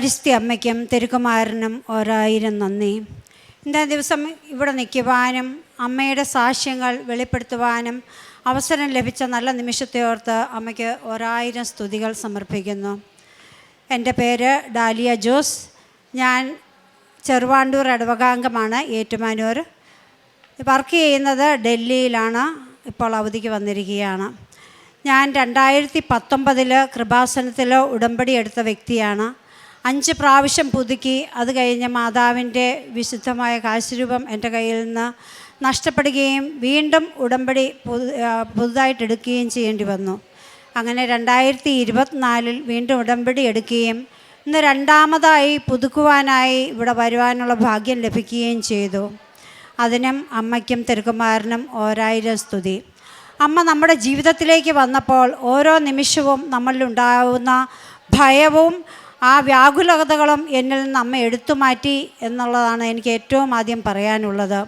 പരിസ്ഥിതി അമ്മയ്ക്കും തിരുക്കുമാരനും ഒരായിരം നന്ദി. ഇന്നേ ദിവസം ഇവിടെ നിൽക്കുവാനും അമ്മയുടെ സാക്ഷ്യങ്ങൾ വെളിപ്പെടുത്തുവാനും അവസരം ലഭിച്ച നല്ല നിമിഷത്തെ ഓർത്ത് അമ്മയ്ക്ക് ഒരായിരം സ്തുതികൾ സമർപ്പിക്കുന്നു. എന്റെ പേര് ഡാലിയ ജോസ്. ഞാൻ ചെറുവാണ്ടൂർ ഇടവകാംഗമാണ് ഏറ്റുമാനൂർ. വർക്ക് ചെയ്യുന്നത് ഡൽഹിയിലാണ് ഇപ്പോൾ അവധിക്ക് വന്നിരിക്കുകയാണ്. ഞാൻ രണ്ടായിരത്തി പത്തൊമ്പതിൽ കൃപാസനത്തിൽ ഉടമ്പടി എടുത്ത വ്യക്തിയാണ്. അഞ്ച് പ്രാവശ്യം പുതുക്കി. അത് കഴിഞ്ഞ് മാതാവിന്റെ വിശുദ്ധമായ കാശുരൂപം എന്റെ കയ്യിൽ നിന്ന് നഷ്ടപ്പെടുകയും വീണ്ടും ഉടമ്പടി പുതു പുതുതായിട്ട് എടുക്കുകയും ചെയ്യേണ്ടി വന്നു. അങ്ങനെ രണ്ടായിരത്തി ഇരുപത്തിനാലിൽ വീണ്ടും ഉടമ്പടി എടുക്കുകയും ഇന്ന് രണ്ടാമതായി പുതുക്കുവാനായി ഇവിടെ വരുവാനുള്ള ഭാഗ്യം ലഭിക്കുകയും ചെയ്തു. അതിനും അമ്മയ്ക്കും തിരുക്കുമാരനും ഓരായിരം സ്തുതി. അമ്മ നമ്മുടെ ജീവിതത്തിലേക്ക് വന്നപ്പോൾ ഓരോ നിമിഷവും നമ്മളിലുണ്ടാവുന്ന ഭയവും ആ വ്യാകുലതകളും എന്നിൽ നിന്ന് അമ്മ എടുത്തു മാറ്റി എന്നുള്ളതാണ് എനിക്ക് ഏറ്റവും ആദ്യം പറയാനുള്ളത്.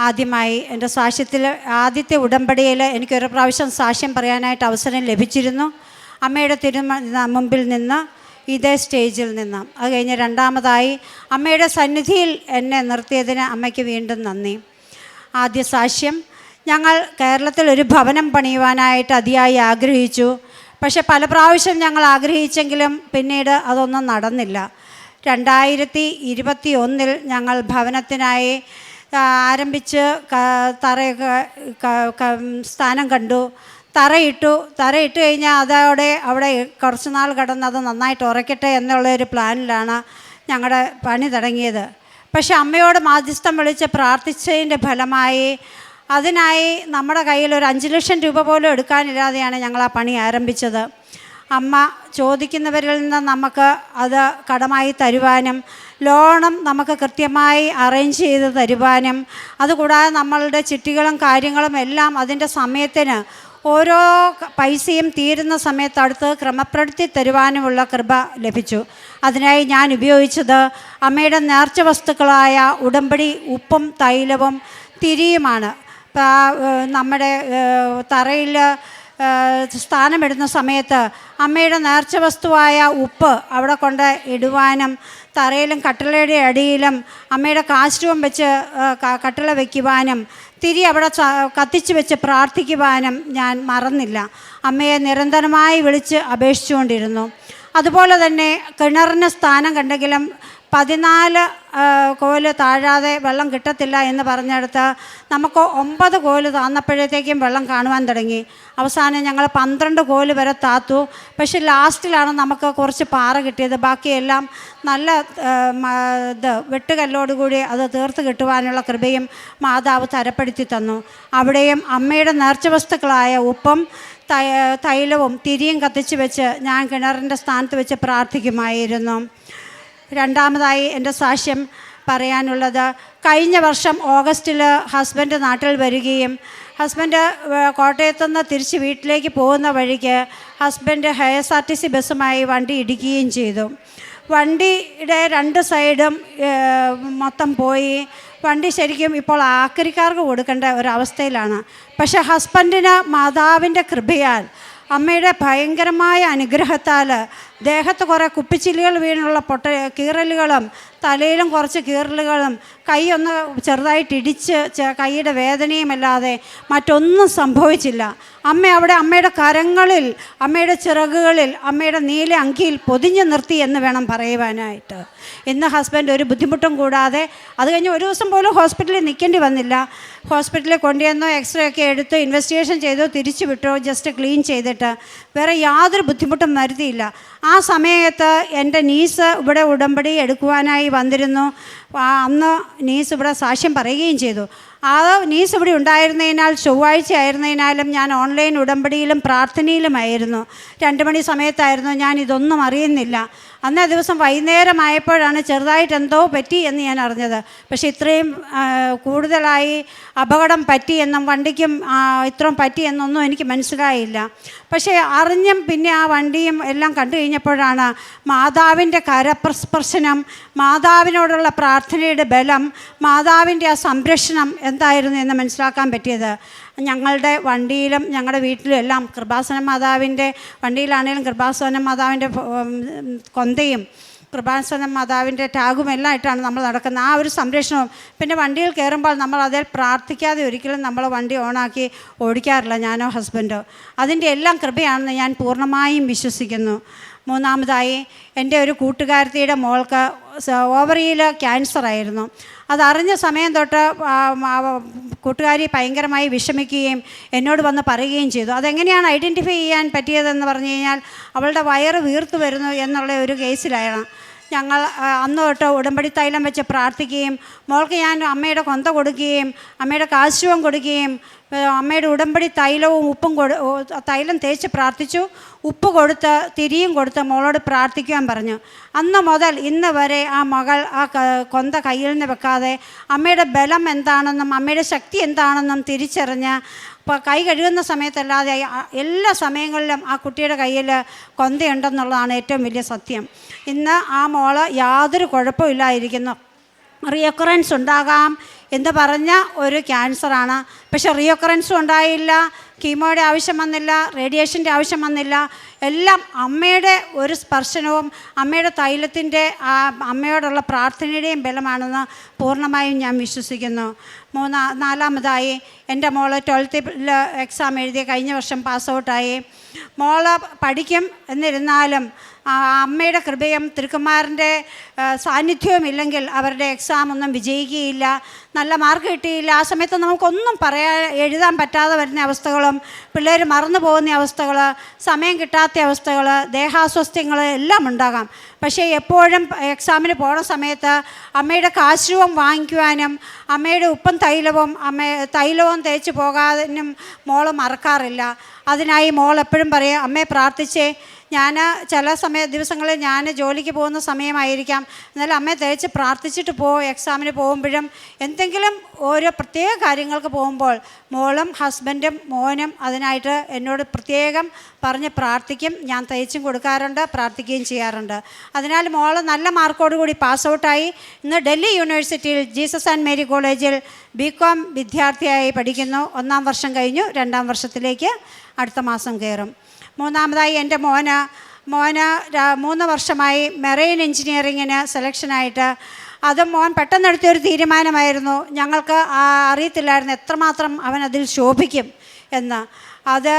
ആദ്യമായി എന്റെ സാക്ഷ്യത്തിൽ ആദ്യത്തെ ഉടമ്പടിയിൽ എനിക്കൊരു പ്രാവശ്യം സാക്ഷ്യം പറയാനായിട്ട് അവസരം ലഭിച്ചിരുന്നു. അമ്മയുടെ തിരുമ മുമ്പിൽ നിന്ന് ഇതേ സ്റ്റേജിൽ നിന്ന്. അത് കഴിഞ്ഞ് രണ്ടാമതായി അമ്മയുടെ സന്നിധിയിൽ എന്നെ നിർത്തിയതിന് അമ്മയ്ക്ക് വീണ്ടും നന്ദി. ആദ്യ സാക്ഷ്യം ഞങ്ങൾ കേരളത്തിൽ ഒരു ഭവനം പണിയുവാനായിട്ട് അതിയായി ആഗ്രഹിച്ചു. പക്ഷെ പല പ്രാവശ്യം ഞങ്ങൾ ആഗ്രഹിച്ചെങ്കിലും പിന്നീട് അതൊന്നും നടന്നില്ല. രണ്ടായിരത്തി ഇരുപത്തി ഒന്നിൽ ഞങ്ങൾ ഭവനത്തിനായി ആരംഭിച്ച് തറയൊക്കെ സ്ഥാനം കണ്ടു. തറയിട്ടു തറയിട്ട് കഴിഞ്ഞാൽ അതോടെ അവിടെ കുറച്ച് നാൾ കടന്ന് അത് നന്നായിട്ട് ഉറയ്ക്കട്ടെ എന്നുള്ള ഒരു പ്ലാനിലാണ് ഞങ്ങളുടെ പണി തുടങ്ങിയത്. പക്ഷെ അമ്മയോട് മാധ്യസ്ഥം വിളിച്ച് പ്രാർത്ഥിച്ചതിന്റെ ഫലമായി അതിനായി നമ്മുടെ കയ്യിൽ ഒരു അഞ്ച് ലക്ഷം രൂപ പോലും എടുക്കാനില്ലാതെയാണ് ഞങ്ങൾ ആ പണി ആരംഭിച്ചത്. അമ്മ ചോദിക്കുന്നവരിൽ നിന്ന് നമുക്ക് അത് കടമായി തരുവാനും ലോണും നമുക്ക് കൃത്യമായി അറേഞ്ച് ചെയ്ത് തരുവാനും അതുകൂടാതെ നമ്മളുടെ ചിട്ടികളും കാര്യങ്ങളും എല്ലാം അതിന്റെ സമയത്തിന് ഓരോ പൈസയും തീരുന്ന സമയത്ത് അടുത്ത് ക്രമപ്പെടുത്തി തരുവാനുമുള്ള കൃപ ലഭിച്ചു. അതിനായി ഞാൻ ഉപയോഗിച്ചത് അമ്മയുടെ നേർച്ച വസ്തുക്കളായ ഉടമ്പടി ഉപ്പും തൈലവും തിരിയുമാണ്. നമ്മുടെ തറയിൽ സ്ഥാനമിടുന്ന സമയത്ത് അമ്മയുടെ നേർച്ച വസ്തുവായ ഉപ്പ് അവിടെ കൊണ്ട് ഇടുവാനും തറയിലും കട്ടിളയുടെ അടിയിലും അമ്മയുടെ കാശ്രൂപം വെച്ച് കട്ടിള വയ്ക്കുവാനും തിരി അവിടെ കത്തിച്ച് വെച്ച് പ്രാർത്ഥിക്കുവാനും ഞാൻ മറന്നില്ല. അമ്മയെ നിരന്തരമായി വിളിച്ച് അപേക്ഷിച്ചുകൊണ്ടിരുന്നു. അതുപോലെ തന്നെ കിണറിന് സ്ഥാനം കണ്ടെങ്കിലും പതിനാല് കോൽ താഴാതെ വെള്ളം കിട്ടത്തില്ല എന്ന് പറഞ്ഞെടുത്ത് നമുക്ക് ഒമ്പത് കോൽ താന്നപ്പോഴത്തേക്കും വെള്ളം കാണുവാൻ തുടങ്ങി. അവസാനം ഞങ്ങൾ പന്ത്രണ്ട് കോൽ വരെ താത്തു. പക്ഷെ ലാസ്റ്റിലാണ് നമുക്ക് കുറച്ച് പാറ കിട്ടിയത്. ബാക്കിയെല്ലാം നല്ല ഇത് വെട്ടുകല്ലോടുകൂടി അത് തീർത്ത് കിട്ടുവാനുള്ള കൃപയും മാതാവ് തരപ്പെടുത്തി തന്നു. അവിടെയും അമ്മയുടെ നേർച്ച വസ്തുക്കളായ ഉപ്പം തൈലവും തിരിയും കത്തിച്ച് വെച്ച് ഞാൻ കിണറിന്റെ സ്ഥാനത്ത് വെച്ച് പ്രാർത്ഥിക്കുമായിരുന്നു. രണ്ടാമതായി എന്റെ സാക്ഷ്യം പറയാനുള്ളത് കഴിഞ്ഞ വർഷം ഓഗസ്റ്റിൽ ഹസ്ബൻഡ് നാട്ടിൽ വരികയും ഹസ്ബൻഡ് കോട്ടയത്തു നിന്ന് തിരിച്ച് വീട്ടിലേക്ക് പോകുന്ന വഴിക്ക് ഹസ്ബൻഡ് ഹയർ എസ് ആർ ടി സി ബസ്സുമായി വണ്ടി ഇടിക്കുകയും ചെയ്തു. വണ്ടിയുടെ രണ്ട് സൈഡും മൊത്തം പോയി. വണ്ടി ശരിക്കും ഇപ്പോൾ ആക്രിക്കാർക്ക് കൊടുക്കേണ്ട ഒരവസ്ഥയിലാണ്. പക്ഷേ ഹസ്ബൻഡിന് മാതാവിന്റെ കൃപയാൽ അമ്മയുടെ ഭയങ്കരമായ അനുഗ്രഹത്താൽ ദേഹത്ത് കുറേ കുപ്പിച്ചില്ലുകൾ വീണുള്ള പൊട്ട കീറലുകളും തലയിലും കുറച്ച് കീറലുകളും കൈ ഒന്ന് ചെറുതായിട്ട് ഇടിച്ച് കൈയുടെ വേദനയും അല്ലാതെ മറ്റൊന്നും സംഭവിച്ചില്ല. അമ്മ അവിടെ അമ്മയുടെ കരങ്ങളിൽ അമ്മയുടെ ചിറകുകളിൽ അമ്മയുടെ നീല അങ്കിയിൽ പൊതിഞ്ഞു നിർത്തി എന്ന് വേണം പറയുവാനായിട്ട്. ഇന്ന് ഹസ്ബൻഡ് ഒരു ബുദ്ധിമുട്ടും കൂടാതെ അത് കഴിഞ്ഞ് ഒരു ദിവസം പോലും ഹോസ്പിറ്റലിൽ നിൽക്കേണ്ടി വന്നില്ല. ഹോസ്പിറ്റലിൽ കൊണ്ടുവന്നു എക്സ്റേ ഒക്കെ എടുത്ത് ഇൻവെസ്റ്റിഗേഷൻ ചെയ്തു തിരിച്ചു വിട്ടു ജസ്റ്റ് ക്ലീൻ ചെയ്തിട്ട് വേറെ യാതൊരു ബുദ്ധിമുട്ടും വരുത്തിയില്ല. ആ സമയത്ത് എന്റെ നീസ് ഇവിടെ ഉടമ്പടി എടുക്കുവാനായി വന്നിരുന്നു. അന്ന് നീസ് ഇവിടെ സാക്ഷ്യം പറയുകയും ചെയ്തു. ആ നീസ് ഇവിടെ ഉണ്ടായിരുന്നതിനാൽ ചൊവ്വാഴ്ച ആയിരുന്നതിനാലും ഞാൻ ഓൺലൈൻ ഉടമ്പടിയിലും പ്രാർത്ഥനയിലുമായിരുന്നു. രണ്ട് മണി സമയത്തായിരുന്നു. ഞാൻ ഇതൊന്നും അറിയുന്നില്ല. അന്നേ ദിവസം വൈകുന്നേരമായപ്പോഴാണ് ചെറുതായിട്ട് എന്തോ പറ്റി എന്ന് ഞാൻ അറിഞ്ഞത്. പക്ഷേ ഇത്രയും കൂടുതലായി അപകടം പറ്റി എന്നും വണ്ടിക്കും ഇത്രയും പറ്റി എന്നൊന്നും എനിക്ക് മനസ്സിലായില്ല. പക്ഷേ അറിഞ്ഞും പിന്നെ ആ വണ്ടിയും എല്ലാം കണ്ടു കഴിഞ്ഞപ്പോഴാണ് മാതാവിന്റെ കരപ്രസ്പർശനം മാതാവിനോടുള്ള പ്രാർത്ഥനയുടെ ബലം മാതാവിന്റെ ആ സംരക്ഷണം എന്തായിരുന്നു എന്ന് മനസ്സിലാക്കാൻ പറ്റിയത്. ഞങ്ങളുടെ വണ്ടിയിലും ഞങ്ങളുടെ വീട്ടിലും എല്ലാം കൃപാസന മാതാവിന്റെ വണ്ടിയിലാണെങ്കിലും കൃപാസന മാതാവിന്റെ കൊന്തയും കൃപാസന മാതാവിന്റെ ടാഗും എല്ലാം ആയിട്ടാണ് നമ്മൾ നടക്കുന്നത്. ആ ഒരു സംരക്ഷണവും. പിന്നെ വണ്ടിയിൽ കയറുമ്പോൾ നമ്മൾ അതിൽ പ്രാർത്ഥിക്കാതെ ഒരിക്കലും നമ്മൾ വണ്ടി ഓണാക്കി ഓടിക്കാറില്ല ഞാനോ ഹസ്ബൻഡോ. അതിന്റെ എല്ലാം കൃപയാണെന്ന് ഞാൻ പൂർണമായും വിശ്വസിക്കുന്നു. മൂന്നാമതായി എന്റെ ഒരു കൂട്ടുകാരത്തിയുടെ മോൾക്ക് ഓവറിയിൽ ക്യാൻസർ ആയിരുന്നു അതറിഞ്ഞ സമയം തൊട്ട് കൂട്ടുകാരി ഭയങ്കരമായി വിഷമിക്കുകയും എന്നോട് വന്ന് പറയുകയും ചെയ്തു. അതെങ്ങനെയാണ് ഐഡന്റിഫൈ ചെയ്യാൻ പറ്റിയതെന്ന് പറഞ്ഞു കഴിഞ്ഞാൽ അവളുടെ വയറ് വീർത്തു വരുന്നു എന്നുള്ള ഒരു കേസിലാണ്. ഞങ്ങൾ അന്ന് തൊട്ട് ഉടമ്പടി തൈലം വെച്ച് പ്രാർത്ഥിക്കുകയും മോൾക്ക് ഞാൻ അമ്മയുടെ കൊന്ത കൊടുക്കുകയും അമ്മയുടെ കാശുവം കൊടുക്കുകയും അമ്മയുടെ ഉടമ്പടി തൈലവും ഉപ്പും കൊടു തൈലം തേച്ച് പ്രാർത്ഥിച്ചു. ഉപ്പ് കൊടുത്ത് തിരിയും കൊടുത്ത് മോളോട് പ്രാർത്ഥിക്കുവാൻ പറഞ്ഞു. അന്ന് മുതൽ ഇന്ന് വരെ ആ മകൾ ആ കൊന്ത കയ്യിൽ നിന്ന് വെക്കാതെ അമ്മയുടെ ബലം എന്താണെന്നും അമ്മയുടെ ശക്തി എന്താണെന്നും തിരിച്ചറിഞ്ഞ് ഇപ്പോൾ കൈ കഴുകുന്ന സമയത്തല്ലാതെ എല്ലാ സമയങ്ങളിലും ആ കുട്ടിയുടെ കയ്യിൽ കൊന്തയുണ്ടെന്നുള്ളതാണ് ഏറ്റവും വലിയ സത്യം. ഇന്ന് ആ മോൾ യാതൊരു കുഴപ്പമില്ലായിരിക്കുന്നു. റിയക്കറൻസ് ഉണ്ടാകാം എന്ന് പറഞ്ഞ ഒരു ക്യാൻസറാണ്. പക്ഷേ റിയക്കറൻസും ഉണ്ടായില്ല കീമോയുടെ ആവശ്യം വന്നില്ല റേഡിയേഷന്റെ ആവശ്യം വന്നില്ല. എല്ലാം അമ്മയുടെ ഒരു സ്പർശനവും അമ്മയുടെ തൈലത്തിന്റെ ആ അമ്മയോടുള്ള പ്രാർത്ഥനയുടെയും ബലമാണെന്ന് പൂർണമായും ഞാൻ വിശ്വസിക്കുന്നു. മൂന്നാ നാലാമതായി എന്റെ മോൾ ട്വൽത്തിൽ എക്സാം എഴുതി കഴിഞ്ഞ വർഷം പാസ് ഔട്ടായി മോൾ പഠിക്കും എന്നിരുന്നാലും അമ്മയുടെ കൃപയും തിരുക്കുമാരന്റെ സാന്നിധ്യവും ഇല്ലെങ്കിൽ അവരുടെ എക്സാം ഒന്നും വിജയിക്കുകയില്ല. നല്ല മാർക്ക് കിട്ടിയില്ല. ആ സമയത്ത് നമുക്കൊന്നും പറയാൻ എഴുതാൻ പറ്റാതെ വരുന്ന അവസ്ഥകളും പിള്ളേർ മറന്നു പോകുന്ന അവസ്ഥകൾ സമയം കിട്ടാത്ത അവസ്ഥകൾ ദേഹാസ്വസ്ഥ്യങ്ങൾ എല്ലാം ഉണ്ടാകാം. പക്ഷേ എപ്പോഴും എക്സാമിന് പോണ സമയത്ത് അമ്മയുടെ കാശ്രൂപം വാങ്ങിക്കുവാനും അമ്മയുടെ ഉപ്പും തൈലവും അമ്മ തൈലവും തേച്ച് പോകാനും മോൾ മറക്കാറില്ല. അതിനായി മോൾ എപ്പോഴും പറയും അമ്മയെ പ്രാർത്ഥിച്ചേ ഞാൻ ചില സമയ ദിവസങ്ങളിൽ ഞാൻ ജോലിക്ക് പോകുന്ന സമയമായിരിക്കാം. എന്നാലും അമ്മയെ തേച്ച് പ്രാർത്ഥിച്ചിട്ട് പോ എക്സാമിന് പോകുമ്പോഴും എന്തെങ്കിലും ഓരോ പ്രത്യേക കാര്യങ്ങൾക്ക് പോകുമ്പോൾ മോളും ഹസ്ബൻഡും മോനും അതിനായിട്ട് എന്നോട് പ്രത്യേകം പറഞ്ഞ് പ്രാർത്ഥിക്കും. ഞാൻ തയ്ച്ചും കൊടുക്കാറുണ്ട് പ്രാർത്ഥിക്കുകയും ചെയ്യാറുണ്ട്. അതിനാൽ മോൾ നല്ല മാർക്കോടുകൂടി പാസ് ഔട്ടായി ഇന്ന് ഡൽഹി യൂണിവേഴ്സിറ്റിയിൽ ജീസസ് ആൻഡ് മേരി കോളേജിൽ ബി കോം വിദ്യാർത്ഥിയായി പഠിക്കുന്നു. ഒന്നാം വർഷം കഴിഞ്ഞു രണ്ടാം വർഷത്തിലേക്ക് അടുത്ത മാസം കയറും. മൂന്നാമതായി എന്റെ മോന്. മോന് മൂന്ന് വർഷമായി മെറൈൻ എഞ്ചിനീയറിങ്ങിന് സെലക്ഷനായിട്ട്. അത് മോൻ പെട്ടെന്ന് പെട്ടെന്നെടുത്തൊരു തീരുമാനമായിരുന്നു. ഞങ്ങൾക്ക് അറിയത്തില്ലായിരുന്നു എത്രമാത്രം അവൻ അതിൽ ശോഭിക്കും എന്ന്. അത്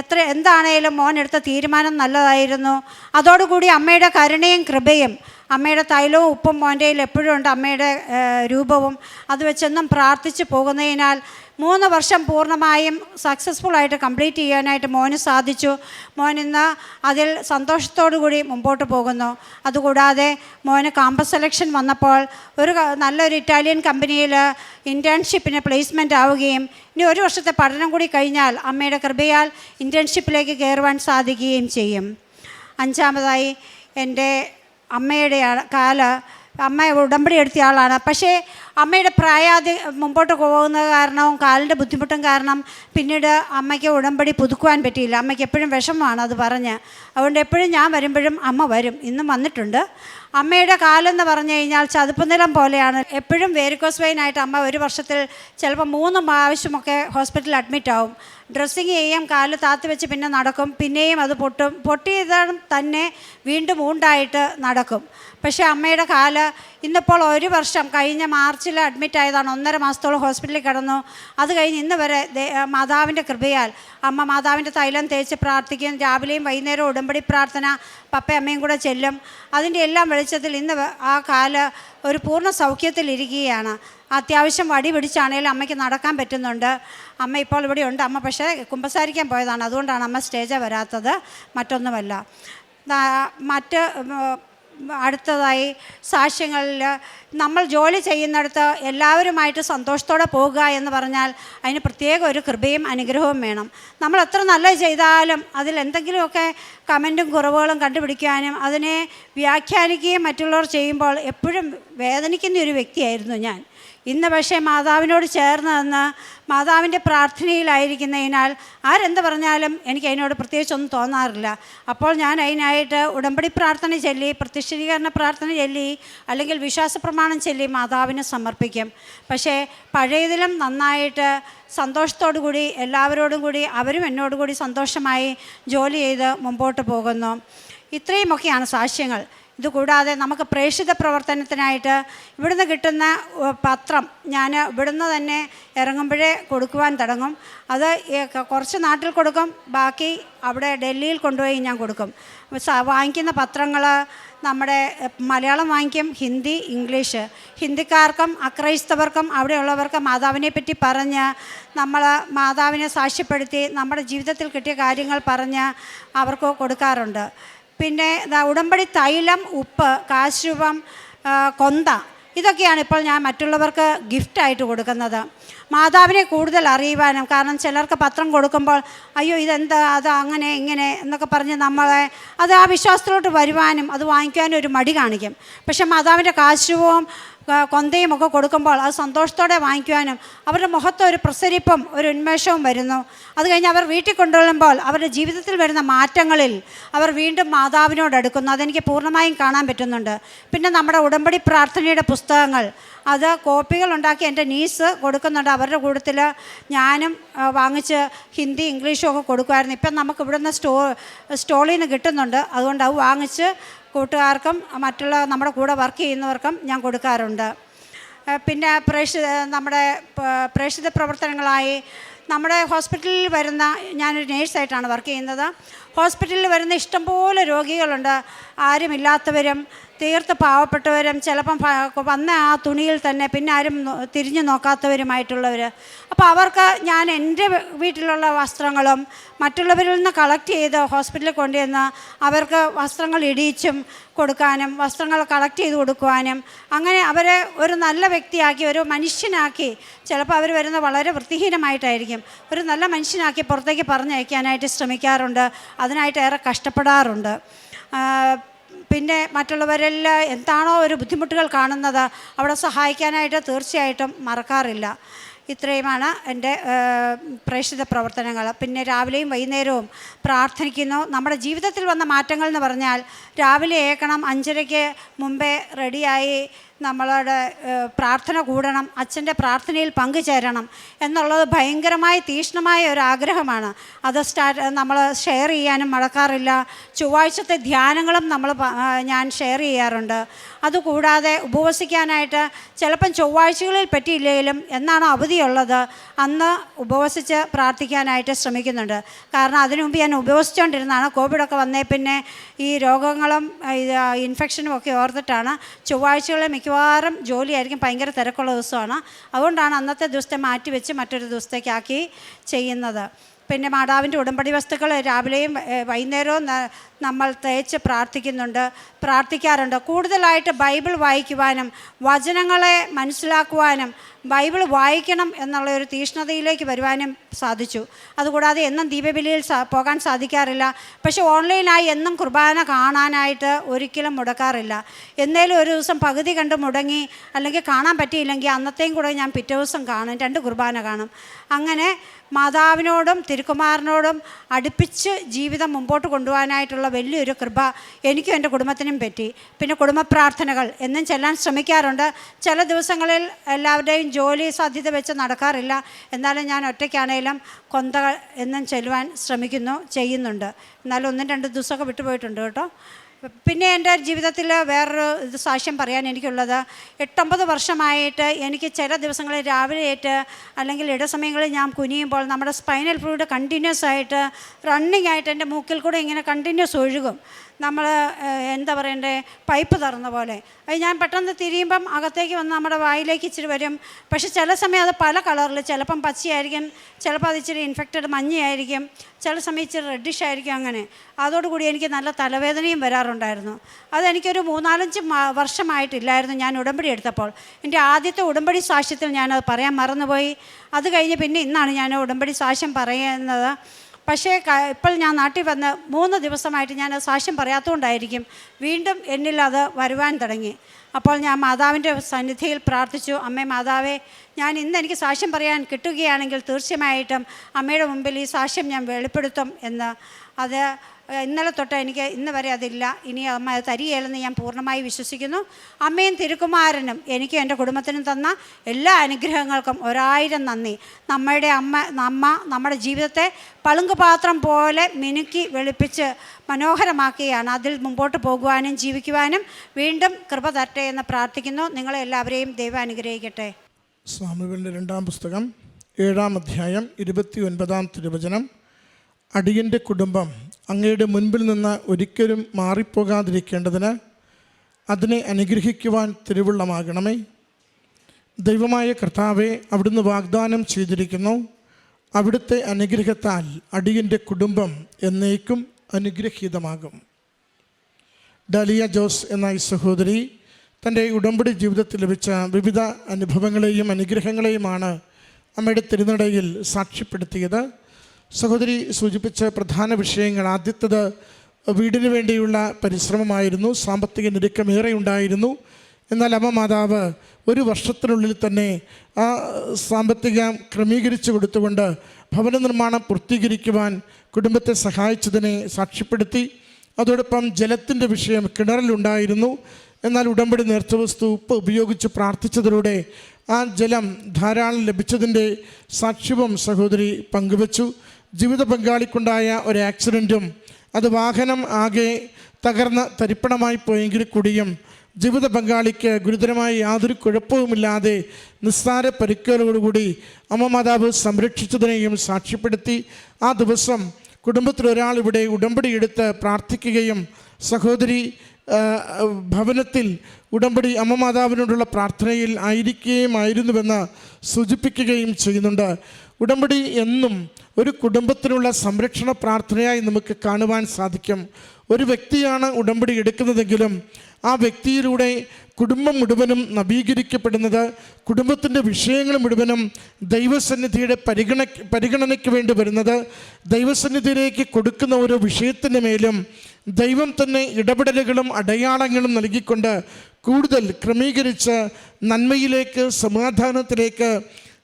എത്ര എന്താണേലും മോൻ എടുത്ത തീരുമാനം നല്ലതായിരുന്നു. അതോടുകൂടി അമ്മയുടെ കരുണയും കൃപയും അമ്മയുടെ തൈലവും ഉപ്പും മോന്റെ എപ്പോഴും ഉണ്ട്. അമ്മയുടെ രൂപവും അത് വെച്ചെന്നും പ്രാർത്ഥിച്ച് പോകുന്നതിനാൽ മൂന്ന് വർഷം പൂർണമായും സക്സസ്ഫുൾ ആയിട്ട് കംപ്ലീറ്റ് ചെയ്യാനായിട്ട് മോന് സാധിച്ചു. മോൻ ഇന്ന് അതിൽ സന്തോഷത്തോടു കൂടി മുമ്പോട്ട് പോകുന്നു. അതുകൂടാതെ മോന് കാമ്പസ് സെലക്ഷൻ വന്നപ്പോൾ ഒരു നല്ലൊരു ഇറ്റാലിയൻ കമ്പനിയിൽ ഇന്റേൺഷിപ്പിന് പ്ലേസ്മെന്റ് ആവുകയും ഇനി ഒരു വർഷത്തെ പഠനം കൂടി കഴിഞ്ഞാൽ അമ്മയുടെ കൃപയാൽ ഇന്റേൺഷിപ്പിലേക്ക് കയറുവാൻ സാധിക്കുകയും ചെയ്യും. അഞ്ചാമതായി എന്റെ അമ്മയുടെ കാല അമ്മ ഉടമ്പടി എടുത്തിയ ആളാണ്. പക്ഷേ അമ്മയുടെ പ്രായാധി മുമ്പോട്ട് പോകുന്ന കാരണവും കാലിന്റെ ബുദ്ധിമുട്ടും കാരണം പിന്നീട് അമ്മയ്ക്ക് ഉടമ്പടി പുതുക്കുവാൻ പറ്റിയില്ല. അമ്മയ്ക്ക് എപ്പോഴും വിഷമമാണ് അത് പറഞ്ഞ്. അതുകൊണ്ട് എപ്പോഴും ഞാൻ വരുമ്പോഴും അമ്മ വരും. ഇന്നും വന്നിട്ടുണ്ട്. അമ്മയുടെ കാലെന്ന് പറഞ്ഞു കഴിഞ്ഞാൽ ചതുപ്പ് നിലം പോലെയാണ്. എപ്പോഴും വേരിക്കോസ് വെയിനായിട്ട് അമ്മ ഒരു വർഷത്തിൽ ചിലപ്പോൾ മൂന്ന് പ്രാവശ്യമൊക്കെ ഹോസ്പിറ്റലിൽ അഡ്മിറ്റ് ആവും. ഡ്രസ്സിങ് ചെയ്യും കാൽ താത്തി വെച്ച് പിന്നെ നടക്കും. പിന്നെയും അത് പൊട്ടും. പൊട്ടിയതാണ് തന്നെ വീണ്ടും ഉണ്ടായിട്ട് നടക്കും. പക്ഷേ അമ്മയുടെ കാൽ ഇന്നിപ്പോൾ ഒരു വർഷം കഴിഞ്ഞ മാർച്ചിൽ അഡ്മിറ്റ് ആയതാണ്. ഒന്നര മാസത്തോളം ഹോസ്പിറ്റലിൽ കിടന്നു. അത് കഴിഞ്ഞ് ഇന്ന് വരെ മാതാവിന്റെ കൃപയാൽ അമ്മ മാതാവിന്റെ തൈലം തേച്ച് പ്രാർത്ഥിക്കും രാവിലെയും വൈകുന്നേരവും ഉടമ്പടി പ്രാർത്ഥന പപ്പയമ്മയും കൂടെ ചെല്ലും. അതിന്റെ എല്ലാം വെളിച്ചത്തിൽ ഇന്ന് ആ കാൽ ഒരു പൂർണ സൗഖ്യത്തിലിരിക്കുകയാണ് അത്യാവശ്യം വടി പിടിച്ചാണെങ്കിലും അമ്മയ്ക്ക് നടക്കാൻ പറ്റുന്നുണ്ട്. അമ്മ ഇപ്പോൾ ഇവിടെ ഉണ്ട്. അമ്മ പക്ഷേ കുമ്പസാരിക്കാൻ പോയതാണ്. അതുകൊണ്ടാണ് അമ്മ സ്റ്റേജ് വരാത്തത്. മറ്റൊന്നുമല്ല. മറ്റ് അടുത്തതായി സാക്ഷ്യങ്ങളിൽ നമ്മൾ ജോലി ചെയ്യുന്നിടത്ത് എല്ലാവരുമായിട്ട് സന്തോഷത്തോടെ പോകുക എന്ന് പറഞ്ഞാൽ അതിന് പ്രത്യേക ഒരു കൃപയും അനുഗ്രഹവും വേണം. നമ്മൾ എത്ര നല്ല ചെയ്താലും അതിൽ എന്തെങ്കിലുമൊക്കെ കമന്റും കുറവുകളും കണ്ടുപിടിക്കാനും അതിനെ വ്യാഖ്യാനിക്കുകയും മറ്റുള്ളവർ ചെയ്യുമ്പോൾ എപ്പോഴും വേദനിക്കുന്ന ഒരു വ്യക്തിയായിരുന്നു ഞാൻ. ഇന്ന് പക്ഷേ മാതാവിനോട് ചേർന്ന് നിന്ന് മാതാവിന്റെ പ്രാർത്ഥനയിലായിരിക്കുന്നതിനാൽ ആരെന്ത് പറഞ്ഞാലും എനിക്ക് അതിനോട് പ്രത്യേകിച്ചൊന്നും തോന്നാറില്ല. അപ്പോൾ ഞാൻ അതിനായിട്ട് ഉടമ്പടി പ്രാർത്ഥന ചൊല്ലി പ്രത്യക്ഷീകരണ പ്രാർത്ഥന ചൊല്ലി അല്ലെങ്കിൽ വിശ്വാസ പ്രമാണം ചൊല്ലി മാതാവിന് സമർപ്പിക്കും. പക്ഷേ പഴയതിലും നന്നായിട്ട് സന്തോഷത്തോടു കൂടി എല്ലാവരോടും കൂടി അവരും എന്നോട് കൂടി സന്തോഷമായി ജോലി ചെയ്ത് മുമ്പോട്ട് പോകുന്നു. ഇത്രയുമൊക്കെയാണ് സാക്ഷ്യങ്ങൾ. ഇതുകൂടാതെ നമുക്ക് പ്രേക്ഷിത പ്രവർത്തനത്തിനായിട്ട് ഇവിടുന്ന് കിട്ടുന്ന പത്രം ഞാൻ ഇവിടുന്ന് തന്നെ ഇറങ്ങുമ്പോഴേ കൊടുക്കുവാൻ തുടങ്ങും. അത് കുറച്ച് നാട്ടിൽ കൊടുക്കും ബാക്കി അവിടെ ഡൽഹിയിൽ കൊണ്ടുപോയി ഞാൻ കൊടുക്കും. വാങ്ങിക്കുന്ന പത്രങ്ങൾ നമ്മുടെ മലയാളം വാങ്ങിക്കും ഹിന്ദി ഇംഗ്ലീഷ്. ഹിന്ദിക്കാർക്കും അക്രൈസ്തവർക്കും അവിടെയുള്ളവർക്ക് മാതാവിനെ പറ്റി പറഞ്ഞ് നമ്മൾ മാതാവിനെ സാക്ഷ്യപ്പെടുത്തി നമ്മുടെ ജീവിതത്തിൽ കിട്ടിയ കാര്യങ്ങൾ പറഞ്ഞ് അവർക്ക് കൊടുക്കാറുണ്ട്. പിന്നെ ഉടമ്പടി തൈലം ഉപ്പ് കാശുപം കൊന്ത ഇതൊക്കെയാണ് ഇപ്പോൾ ഞാൻ മറ്റുള്ളവർക്ക് ഗിഫ്റ്റായിട്ട് കൊടുക്കുന്നത്. മാതാവിനെ കൂടുതൽ അറിയുവാനും കാരണം ചിലർക്ക് പത്രം കൊടുക്കുമ്പോൾ അയ്യോ ഇതെന്താ? അത് അങ്ങനെ ഇങ്ങനെ എന്നൊക്കെ പറഞ്ഞ് നമ്മളെ അത് ആ വിശ്വാസത്തിലോട്ട് വരുവാനും അത് വാങ്ങിക്കാനും ഒരു മടി കാണിക്കും. പക്ഷെ മാതാവിന്റെ കാശുവും കൊന്തയും ഒക്കെ കൊടുക്കുമ്പോൾ അത് സന്തോഷത്തോടെ വാങ്ങിക്കുവാനും അവരുടെ മുഖത്ത് ഒരു പ്രസരിപ്പും ഒരു ഉന്മേഷവും വരുന്നു. അത് കഴിഞ്ഞ് അവർ വീട്ടിൽ കൊണ്ടുവരുമ്പോൾ അവരുടെ ജീവിതത്തിൽ വരുന്ന മാറ്റങ്ങളിൽ അവർ വീണ്ടും മാതാവിനോട് അടുക്കുന്നു. അതെനിക്ക് പൂർണമായും കാണാൻ പറ്റുന്നുണ്ട്. പിന്നെ നമ്മുടെ ഉടമ്പടി പ്രാർത്ഥനയുടെ പുസ്തകങ്ങൾ. അത് കോപ്പികൾ ഉണ്ടാക്കി എന്റെ നീസ് കൊടുക്കുന്നുണ്ട്. അവരുടെ കൂട്ടത്തിൽ ഞാനും വാങ്ങിച്ച് ഹിന്ദി ഇംഗ്ലീഷും ഒക്കെ കൊടുക്കുമായിരുന്നു ഇപ്പം നമുക്ക് ഇവിടുന്ന് സ്റ്റോ സ്റ്റോളിൽ നിന്ന് കിട്ടുന്നുണ്ട്. അതുകൊണ്ട് അത് വാങ്ങിച്ച് കൂട്ടുകാർക്കും മറ്റുള്ള നമ്മുടെ കൂടെ വർക്ക് ചെയ്യുന്നവർക്കും ഞാൻ കൊടുക്കാറുണ്ട്. പിന്നെ പ്രേക്ഷ നമ്മുടെ പ്രേക്ഷിത പ്രവർത്തനങ്ങളായി നമ്മുടെ ഹോസ്പിറ്റലിൽ വരുന്ന ഞാനൊരു നേഴ്സായിട്ടാണ് വർക്ക് ചെയ്യുന്നത്. ഹോസ്പിറ്റലിൽ വരുന്ന ഇഷ്ടംപോലെ രോഗികളുണ്ട്. ആരുമില്ലാത്തവരും തീർത്ത് പാവപ്പെട്ടവരും ചിലപ്പം വന്ന ആ തുണിയിൽ തന്നെ പിന്നെ ആരും തിരിഞ്ഞു നോക്കാത്തവരുമായിട്ടുള്ളവർ. അപ്പോൾ അവർക്ക് ഞാൻ എന്റെ വീട്ടിലുള്ള വസ്ത്രങ്ങളും മറ്റുള്ളവരിൽ നിന്ന് കളക്ട് ചെയ്ത് ഹോസ്പിറ്റലിൽ കൊണ്ടുവന്ന് അവർക്ക് വസ്ത്രങ്ങൾ ഇടിയിച്ചും കൊടുക്കാനും വസ്ത്രങ്ങൾ കളക്ട് ചെയ്ത് കൊടുക്കുവാനും അങ്ങനെ അവരെ ഒരു നല്ല വ്യക്തിയാക്കി ഒരു മനുഷ്യനാക്കി ചിലപ്പോൾ അവർ വരുന്ന വളരെ വൃത്തിഹീനമായിട്ടായിരിക്കും. ഒരു നല്ല മനുഷ്യനാക്കി പുറത്തേക്ക് പറഞ്ഞയക്കാനായിട്ട് ശ്രമിക്കാറുണ്ട് അതിനായിട്ട് ഏറെ കഷ്ടപ്പെടാറുണ്ട്. പിന്നെ മറ്റുള്ളവരിൽ എന്താണോ ഒരു ബുദ്ധിമുട്ടുകൾ കാണുന്നത് അവിടെ സഹായിക്കാനായിട്ട് തീർച്ചയായിട്ടും മറക്കാറില്ല. ഇത്രയുമാണ് എന്റെ പ്രേക്ഷിത പ്രവർത്തനങ്ങൾ. പിന്നെ രാവിലെയും വൈകുന്നേരവും പ്രാർത്ഥിക്കുന്നു. നമ്മുടെ ജീവിതത്തിൽ വന്ന മാറ്റങ്ങൾ എന്ന് പറഞ്ഞാൽ രാവിലെ ഏക്കണം അഞ്ചരയ്ക്ക് മുമ്പേ റെഡിയായി നമ്മളോട് പ്രാർത്ഥന കൂടണം അച്ഛന്റെ പ്രാർത്ഥനയിൽ പങ്കുചേരണം എന്നുള്ളത് ഭയങ്കരമായ തീഷ്ണമായ ഒരു ആഗ്രഹമാണ് അത് സ്റ്റാർട്ട് നമ്മൾ ഷെയർ ചെയ്യാനും മടക്കാറില്ല. ചൊവ്വാഴ്ചത്തെ ധ്യാനങ്ങളും നമ്മൾ ഞാൻ ഷെയർ ചെയ്യാറുണ്ട്. അതുകൂടാതെ ഉപവസിക്കാനായിട്ട് ചിലപ്പം ചൊവ്വാഴ്ചകളിൽ പറ്റിയില്ലെങ്കിലും എന്നാണോ അവധിയുള്ളത് അന്ന് ഉപവസിച്ച് പ്രാർത്ഥിക്കാനായിട്ട് ശ്രമിക്കുന്നുണ്ട്. കാരണം അതിനു മുമ്പ് ഞാൻ ഉപവസിച്ചുകൊണ്ടിരുന്നതാണ് കോവിഡൊക്കെ വന്നേ പിന്നെ ഈ രോഗങ്ങളും ഇത് ഇൻഫെക്ഷനും ഒക്കെ ഓർത്തിട്ടാണ് ചൊവ്വാഴ്ചകളിൽ മിക്കവാറും ജോലിയായിരിക്കും. ഭയങ്കര തിരക്കുള്ള ദിവസമാണ്. അതുകൊണ്ടാണ് അന്നത്തെ ദിവസത്തെ മാറ്റിവെച്ച് മറ്റൊരു ദിവസത്തേക്കാക്കി ചെയ്യുന്നത്. പിന്നെ മാതാവിന്റെ ഉടമ്പടി വസ്തുക്കൾ രാവിലെയും വൈകുന്നേരവും നമ്മൾ തേച്ച് പ്രാർത്ഥിക്കുന്നുണ്ട് പ്രാർത്ഥിക്കാറുണ്ട്. കൂടുതലായിട്ട് ബൈബിൾ വായിക്കുവാനും വചനങ്ങളെ മനസ്സിലാക്കുവാനും ബൈബിൾ വായിക്കണം എന്നുള്ള ഒരു തീഷ്ണതയിലേക്ക് വരുവാനും സാധിച്ചു. അതുകൂടാതെ എന്നും ദീപബലിയിൽ പോകാൻ സാധിക്കാറില്ല. പക്ഷെ ഓൺലൈനായി എന്നും കുർബാന കാണാനായിട്ട് ഒരിക്കലും മുടക്കാറില്ല. എന്നേലും ഒരു ദിവസം പകുതി കണ്ട് മുടങ്ങി അല്ലെങ്കിൽ കാണാൻ പറ്റിയില്ലെങ്കിൽ അന്നത്തെയും കൂടെ ഞാൻ പിറ്റേ ദിവസം കാണും രണ്ട് കുർബാന കാണും. അങ്ങനെ മാതാവിനോടും തിരുക്കുമാറിനോടും അടുപ്പിച്ച് ജീവിതം മുമ്പോട്ട് കൊണ്ടുപോകാനായിട്ടുള്ള വലിയൊരു കൃപ എനിക്കും എന്റെ കുടുംബത്തിനും പറ്റി. പിന്നെ കുടുംബ പ്രാർത്ഥനകൾ എന്നും ചെല്ലാൻ ശ്രമിക്കാറുണ്ട്. ചില ദിവസങ്ങളിൽ എല്ലാവരുടെയും ജോലി സാധ്യത വെച്ച് നടക്കാറില്ല. എന്നാലും ഞാൻ ഒറ്റയ്ക്കാണേലും കൊന്തകൾ എന്നും ചെല്ലുവാൻ ശ്രമിക്കുന്നു ചെയ്യുന്നുണ്ട്. എന്നാലും ഒന്നും രണ്ട് ദിവസമൊക്കെ വിട്ടുപോയിട്ടുണ്ട് കേട്ടോ. പിന്നെ എന്റെ ജീവിതത്തിൽ വേറൊരു ഇത് സാക്ഷ്യം പറയാൻ എനിക്കുള്ളത് എട്ടൊമ്പത് വർഷമായിട്ട് എനിക്ക് ചില ദിവസങ്ങളിൽ രാവിലെ ഏറ്റ് അല്ലെങ്കിൽ ഇടസമയങ്ങളിൽ ഞാൻ കുനിയുമ്പോൾ നമ്മുടെ സ്പൈനൽ ഫ്ലൂയിഡ് കണ്ടിന്യൂസ് ആയിട്ട് റണ്ണിങ് ആയിട്ട് എന്റെ മൂക്കിൽ കൂടെ ഇങ്ങനെ കണ്ടിന്യൂസ് ഒഴുകും. നമ്മൾ എന്താ പറയണ്ടേ പൈപ്പ് തറന്ന പോലെ. അത് ഞാൻ പെട്ടെന്ന് തിരിയുമ്പം അകത്തേക്ക് വന്ന് നമ്മുടെ വായിലേക്ക് ഇച്ചിരി വരും. പക്ഷെ ചില സമയം അത് പല കളറിൽ ചിലപ്പം പച്ചയായിരിക്കും ചിലപ്പോൾ അത് ഇച്ചിരി ഇൻഫെക്റ്റഡ് മഞ്ഞയായിരിക്കും ചില സമയം ഇച്ചിരി റെഡിഷ് ആയിരിക്കും അങ്ങനെ. അതോടുകൂടി എനിക്ക് നല്ല തലവേദനയും വരാറുണ്ടായിരുന്നു. അതെനിക്കൊരു മൂന്നാലഞ്ച് വർഷമായിട്ടില്ലായിരുന്നു ഞാൻ ഉടമ്പടി എടുത്തപ്പോൾ. എന്റെ ആദ്യത്തെ ഉടമ്പടി സാക്ഷ്യത്തിൽ ഞാനത് പറയാൻ മറന്നുപോയി. അത് കഴിഞ്ഞ് പിന്നെ ഇന്നാണ് ഞാൻ ഉടമ്പടി സാക്ഷ്യം പറയുന്നത്. പക്ഷേ ഇപ്പോൾ ഞാൻ നാട്ടിൽ വന്ന് മൂന്ന് ദിവസമായിട്ട് ഞാൻ സാക്ഷ്യം പറയാത്തതുകൊണ്ടായിരിക്കും വീണ്ടും എന്നിൽ അത് വരുവാൻ തുടങ്ങി. അപ്പോൾ ഞാൻ മാതാവിന്റെ സന്നിധിയിൽ പ്രാർത്ഥിച്ചു അമ്മേ മാതാവേ ഞാൻ ഇന്ന് എനിക്ക് സാക്ഷ്യം പറയാൻ കിട്ടുകയാണെങ്കിൽ തീർച്ചയായിട്ടും അമ്മയുടെ മുമ്പിൽ ഈ സാക്ഷ്യം ഞാൻ വെളിപ്പെടുത്തും എന്ന്. അത് ഇന്നലെ തൊട്ട് എനിക്ക് ഇന്ന് വരെ അതില്ല. ഇനി അമ്മ അത് തരികയില്ലെന്ന് ഞാൻ പൂർണമായി വിശ്വസിക്കുന്നു. അമ്മയും തിരുക്കുമാരനും എനിക്കും എന്റെ കുടുംബത്തിനും തന്ന എല്ലാ അനുഗ്രഹങ്ങൾക്കും ഒരായിരം നന്ദി. നമ്മുടെ അമ്മ നമ്മ നമ്മുടെ ജീവിതത്തെ പളുങ്കുപാത്രം പോലെ മിനുക്കി വെളുപ്പിച്ച് മനോഹരമാക്കുകയാണ് അതിൽ മുമ്പോട്ട് പോകുവാനും ജീവിക്കുവാനും വീണ്ടും കൃപ തരട്ടെ എന്ന് പ്രാർത്ഥിക്കുന്നു. നിങ്ങളെ എല്ലാവരെയും ദൈവം അനുഗ്രഹിക്കട്ടെ. സ്വാമികളുടെ രണ്ടാം പുസ്തകം ഏഴാം അധ്യായം ഇരുപത്തി ഒൻപതാം തിരുവചനം. അടിയന്റെ കുടുംബം അങ്ങയുടെ മുൻപിൽ നിന്ന് ഒരിക്കലും മാറിപ്പോകാതിരിക്കേണ്ടതിന് അതിനെ അനുഗ്രഹിക്കുവാൻ തിരുവുള്ളമാകണമേ. ദൈവമായ കർത്താവെ അവിടുന്ന് വാഗ്ദാനം ചെയ്തിരിക്കുന്നു. അവിടുത്തെ അനുഗ്രഹത്താൽ അടിയന്റെ കുടുംബം എന്നേക്കും അനുഗ്രഹീതമാകും. ഡാലിയ ജോസ് എന്ന ഈ സഹോദരി തന്റെ ഉടമ്പടി ജീവിതത്തിൽ ലഭിച്ച വിവിധ അനുഭവങ്ങളെയും അനുഗ്രഹങ്ങളെയുമാണ് അമ്മയുടെ തിരുനടയിൽ സാക്ഷ്യപ്പെടുത്തിയത്. സഹോദരി സൂചിപ്പിച്ച പ്രധാന വിഷയങ്ങൾ. ആദ്യത്തത് വീടിന് വേണ്ടിയുള്ള പരിശ്രമമായിരുന്നു. സാമ്പത്തിക ഞെരുക്കമേറെ ഉണ്ടായിരുന്നു. എന്നാൽ അമ്മ മാതാവ് ഒരു വർഷത്തിനുള്ളിൽ തന്നെ ആ സാമ്പത്തികം ക്രമീകരിച്ചു കൊടുത്തുകൊണ്ട് ഭവന നിർമ്മാണം പൂർത്തീകരിക്കുവാൻ കുടുംബത്തെ സഹായിച്ചതിനെ സാക്ഷ്യപ്പെടുത്തി. അതോടൊപ്പം ജലത്തിന്റെ വിഷയം കിണറിലുണ്ടായിരുന്നു എന്നാൽ ഉടമ്പടി നേർച്ച വസ്തു ഉപ്പ് ഉപയോഗിച്ച് പ്രാർത്ഥിച്ചതിലൂടെ ആ ജലം ധാരാളം ലഭിച്ചതിന്റെ സാക്ഷ്യവും സഹോദരി പങ്കുവച്ചു. ജീവിത പങ്കാളിക്കുണ്ടായ ഒരു ആക്സിഡന്റും അത് വാഹനം ആകെ തകർന്ന് തരിപ്പണമായി പോയെങ്കിൽ കൂടിയും ജീവിത പങ്കാളിക്ക് ഗുരുതരമായ യാതൊരു കുഴപ്പവുമില്ലാതെ നിസ്സാര പരിക്കുകളോടുകൂടി അമ്മ മാതാവ് സംരക്ഷിച്ചതിനെയും സാക്ഷ്യപ്പെടുത്തി ആ ദിവസം കുടുംബത്തിലൊരാൾ ഇവിടെ ഉടമ്പടി എടുത്ത് പ്രാർത്ഥിക്കുകയും സഹോദരി ഭവനത്തിൽ ഉടമ്പടി അമ്മ മാതാവിനോടുള്ള പ്രാർത്ഥനയിൽ ആയിരിക്കുകയുമായിരുന്നുവെന്ന് സൂചിപ്പിക്കുകയും ചെയ്യുന്നുണ്ട്. ഉടമ്പടി എന്നും ഒരു കുടുംബത്തിനുള്ള സംരക്ഷണ പ്രാർത്ഥനയായി നമുക്ക് കാണുവാൻ സാധിക്കും. ഒരു വ്യക്തിയാണ് ഉടമ്പടി എടുക്കുന്നതെങ്കിലും ആ വ്യക്തിയിലൂടെ കുടുംബം മുഴുവനും നവീകരിക്കപ്പെടുന്നത് കുടുംബത്തിന്റെ വിഷയങ്ങൾ മുഴുവനും ദൈവസന്നിധിയുടെ പരിഗണ പരിഗണനയ്ക്ക് വേണ്ടി വരുന്നത് ദൈവസന്നിധിയിലേക്ക് കൊടുക്കുന്ന ഓരോ വിഷയത്തിന്റെ മേലും ദൈവം തന്നെ ഇടപെടലുകളും അടയാളങ്ങളും നൽകിക്കൊണ്ട് കൂടുതൽ ക്രമീകരിച്ച് നന്മയിലേക്ക് സമാധാനത്തിലേക്ക്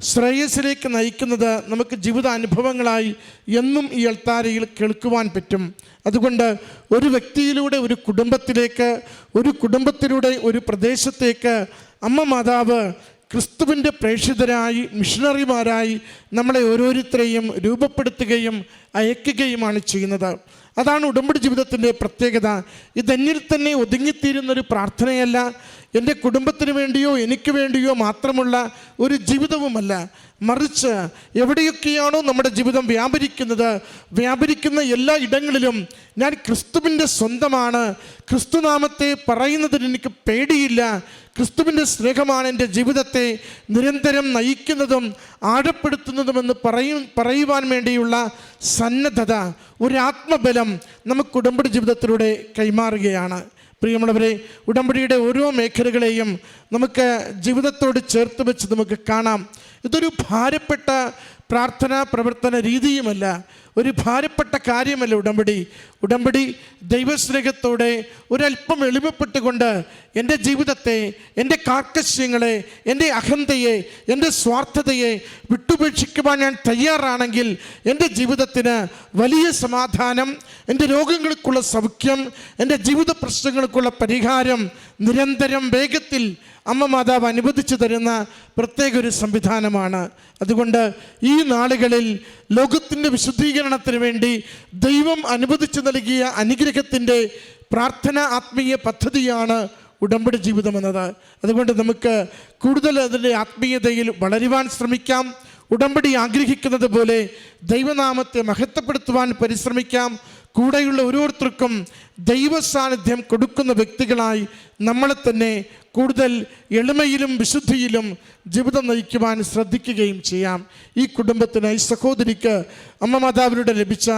ശ്രേയസിലേക്ക് നയിക്കുന്നത് നമുക്ക് ജീവിത അനുഭവങ്ങളായി എന്നും ഈ അൾത്താരയിൽ കേൾക്കുവാൻ പറ്റും. അതുകൊണ്ട് ഒരു വ്യക്തിയിലൂടെ ഒരു കുടുംബത്തിലേക്ക് ഒരു കുടുംബത്തിലൂടെ ഒരു പ്രദേശത്തേക്ക് അമ്മ മാതാവ് ക്രിസ്തുവിന്റെ പ്രേക്ഷിതരായി മിഷണറിമാരായി നമ്മളെ ഓരോരുത്തരെയും രൂപപ്പെടുത്തുകയും അയക്കുകയുമാണ് ചെയ്യുന്നത്. അതാണ് ഉടമ്പടി ജീവിതത്തിന്റെ പ്രത്യേകത. ഇതെന്നിൽ തന്നെ ഒതുങ്ങിത്തീരുന്നൊരു പ്രാർത്ഥനയല്ല. എന്റെ കുടുംബത്തിന് വേണ്ടിയോ എനിക്ക് വേണ്ടിയോ മാത്രമുള്ള ഒരു ജീവിതവുമല്ല. മറിച്ച് എവിടെയൊക്കെയാണോ നമ്മുടെ ജീവിതം വ്യാപരിക്കുന്നത് വ്യാപരിക്കുന്ന എല്ലാ ഇടങ്ങളിലും ഞാൻ ക്രിസ്തുവിന്റെ സ്വന്തമാണ്. ക്രിസ്തുനാമത്തെ പറയുന്നതിന് എനിക്ക് പേടിയില്ല. ക്രിസ്തുവിന്റെ സ്നേഹമാണ് എന്റെ ജീവിതത്തെ നിരന്തരം നയിക്കുന്നതും ആഴപ്പെടുത്തുന്നതുമെന്ന് പറയും പറയുവാൻ വേണ്ടിയുള്ള സന്നദ്ധത ഒരു ആത്മബലം നമുക്ക് ഉടമ്പടി ജീവിതത്തിലൂടെ കൈമാറുകയാണ്. പ്രിയമുള്ളവരെ ഉടമ്പടിയുടെ ഓരോ മേഖലകളെയും നമുക്ക് ജീവിതത്തോട് ചേർത്ത് വെച്ച് നമുക്ക് കാണാം. ഇതൊരു ഭാരപ്പെട്ട പ്രാർത്ഥനാ പ്രവർത്തന രീതിയുമല്ല. ഒരു ഭാരപ്പെട്ട കാര്യമല്ല ഉടമ്പടി. ഉടമ്പടി ദൈവസ്നേഹത്തോടെ ഒരല്പം എളിമപ്പെട്ടുകൊണ്ട് എന്റെ ജീവിതത്തെ എന്റെ കാർക്കശ്യങ്ങളെ എന്റെ അഹന്തയെ എന്റെ സ്വാർത്ഥതയെ വിട്ടുപേക്ഷിക്കുവാൻ ഞാൻ തയ്യാറാണെങ്കിൽ എന്റെ ജീവിതത്തിന് വലിയ സമാധാനം എന്റെ രോഗങ്ങൾക്കുള്ള സൗഖ്യം എന്റെ ജീവിത പ്രശ്നങ്ങൾക്കുള്ള പരിഹാരം നിരന്തരം വേഗത്തിൽ അമ്മ മാതാവ് അനുവദിച്ചു തരുന്ന പ്രത്യേക ഒരു സംവിധാനമാണ്. അതുകൊണ്ട് ഈ നാളുകളിൽ ലോകത്തിന്റെ വിശുദ്ധീകരണത്തിന് വേണ്ടി ദൈവം അനുവദിച്ചു നൽകിയ അനുഗ്രഹത്തിന്റെ പ്രാർത്ഥന ആത്മീയ പദ്ധതിയാണ് ഉടമ്പടി ജീവിതം എന്നത്. അതുകൊണ്ട് നമുക്ക് കൂടുതൽ അതിന്റെ ആത്മീയതയിൽ വളരുവാൻ ശ്രമിക്കാം. ഉടമ്പടി ആഗ്രഹിക്കുന്നത് പോലെ ദൈവനാമത്തെ മഹത്വപ്പെടുത്തുവാൻ പരിശ്രമിക്കാം. കൂടെയുള്ള ഓരോരുത്തർക്കും ദൈവ സാന്നിധ്യം കൊടുക്കുന്ന വ്യക്തികളായി നമ്മളെ തന്നെ കൂടുതൽ എളിമയിലും വിശുദ്ധിയിലും ജീവിതം നയിക്കുവാൻ ശ്രദ്ധിക്കുകയും ചെയ്യാം. ഈ കുടുംബത്തിന് ഈ സഹോദരിക്ക് അമ്മ മാതാവിലൂടെ ലഭിച്ച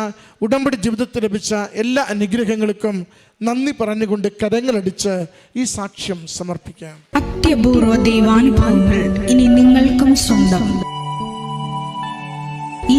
ഉടമ്പടി ജീവിതത്തിൽ ലഭിച്ച എല്ലാ അനുഗ്രഹങ്ങൾക്കും നന്ദി പറഞ്ഞുകൊണ്ട് കരങ്ങളടിച്ച് ഈ സാക്ഷ്യം സമർപ്പിക്കാം. അത്യപൂർവ ദൈവാനുഭവങ്ങൾ ഇനി നിങ്ങൾക്കും സ്വന്തം. ഈ